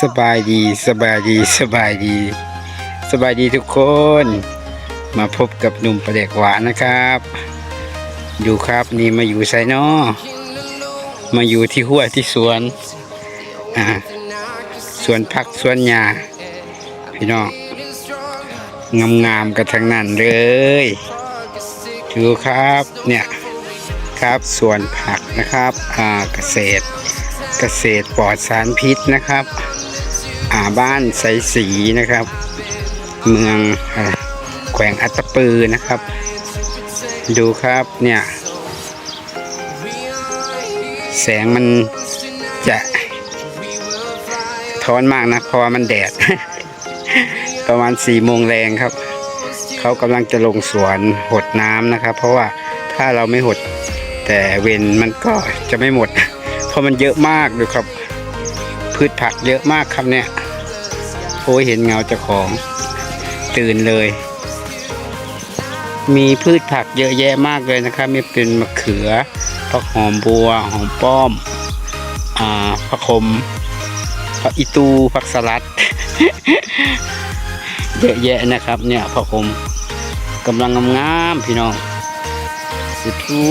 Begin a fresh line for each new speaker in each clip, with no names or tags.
สบายดีสบายดีสบายดี สบายดีทุกคน มาพบกับหนุ่มประเด็กหวานนะครับดูครับนี่มาอยู่ไซนอมาอยู่ที่ห้วที่สวนอ่าสวนผักสวนหญ้าพี่น้องงามๆกันทั้งนั้นเลยดูครับเนี่ยครับสวนผักนะครับอ่าเกษตรเกษตรปลอดสารพิษนะครับ อ่าบ้านใสสีนะครับ เมืองแขวงอัตตปือนะครับ ดูครับเนี่ย แสงมันจะท้อนมากนะเพราะว่ามันแดด ประมาณสี่โมงแรงครับ เขากำลังจะลงสวนหดน้ำนะครับ เพราะว่าถ้าเราไม่หดแต่เวนมันก็จะไม่หมด เพราะมันเยอะมากดูครับ พืชผักเยอะมากครับเนี่ย โอ้ยเห็นเงาเจ้าของ ตื่นเลย มีพืชผักเยอะแยะมากเลยนะครับมีเป็นมะเขือผักหอมบัวหอมป้อม อ่าผักขมผักอีตูผักสลัด เยอะแยะนะครับ เนี่ยผักขมกำลังงามๆพี่น้องสุดทู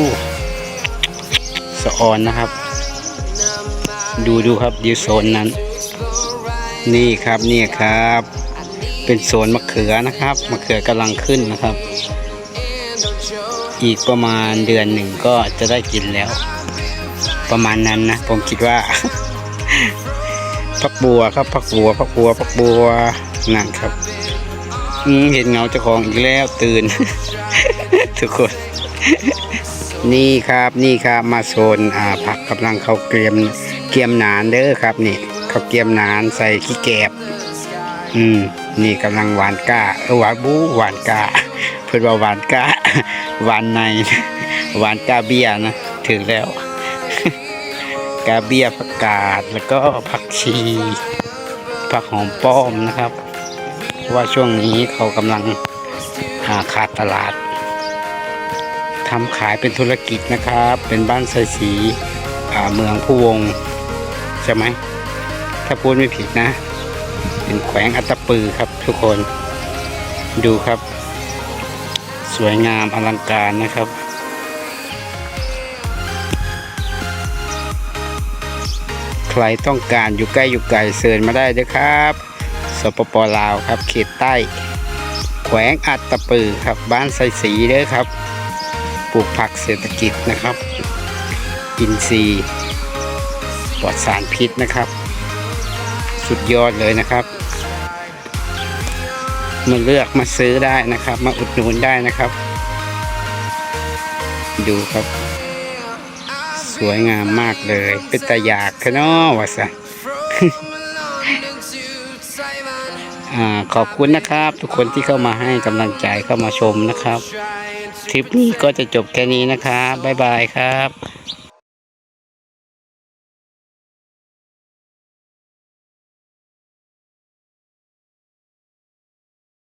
สะออนนะครับ ดูดูครับอยู่โซนนั้น นี่ครับนี่ครับ เป็นโซนมะเขือนะครับมะเขือกำลังขึ้นนะครับ อีกประมาณเดือนหนึ่งก็จะได้กินแล้ว ประมาณนั้นนะ ผมคิดว่าพักบัวครับพักบัวพักบัวพักบัวนั่นครับเห็นเงาเจ้าของอีกแล้วตื่น ทุกคน นี่ครับนี่ครับมาโซนอ่าผักกำลังเขาเกรียมเกรียมหนานเด้อครับนี่ ขาเกรียมหนานใส่ขี้แกบ อืม นี่กำลังหวานก้าเออหวานบูหวานก้าเพื่อนว่าหวานก้าหวานในหวานก้าเบียนะถึงแล้ว กาเบียผักกาดแล้วก็ผักชีผักหอมป้อมนะครับเพราะว่าช่วงนี้เขากำลังหาขาดตลาดทำขายเป็นธุรกิจนะครับ เป็นบ้านไซสีอ่าเมืองผู้วง ใช่ไหม ถ้าพูดไม่ผิดนะ เป็นแขวงอัตตปือครับทุกคนดูครับ สวยงามอลังการนะครับ ใครต้องการอยู่ใกล้อยู่ไกลเชิญมาได้เด้อครับสปปลาวครับเขตใต้ แขวงอัตตปือครับบ้านไซสีเด้อครับปลูกผักเศรษฐกิจนะครับ อินทรีย์ปลอดสารพิษนะครับ สุดยอดเลยนะครับมาเลือกมาซื้อได้นะครับ มาอุดหนุนได้นะครับ ดูครับ สวยงามมากเลย เป็นตาอยากคะเนาะวะสันอ่าขอบคุณนะครับ ทุกคนที่เข้ามาให้กำลังใจเข้ามาชมนะครับ ทริปนี้ก็จะจบแค่นี้นะครับ บ๊ายบายครับ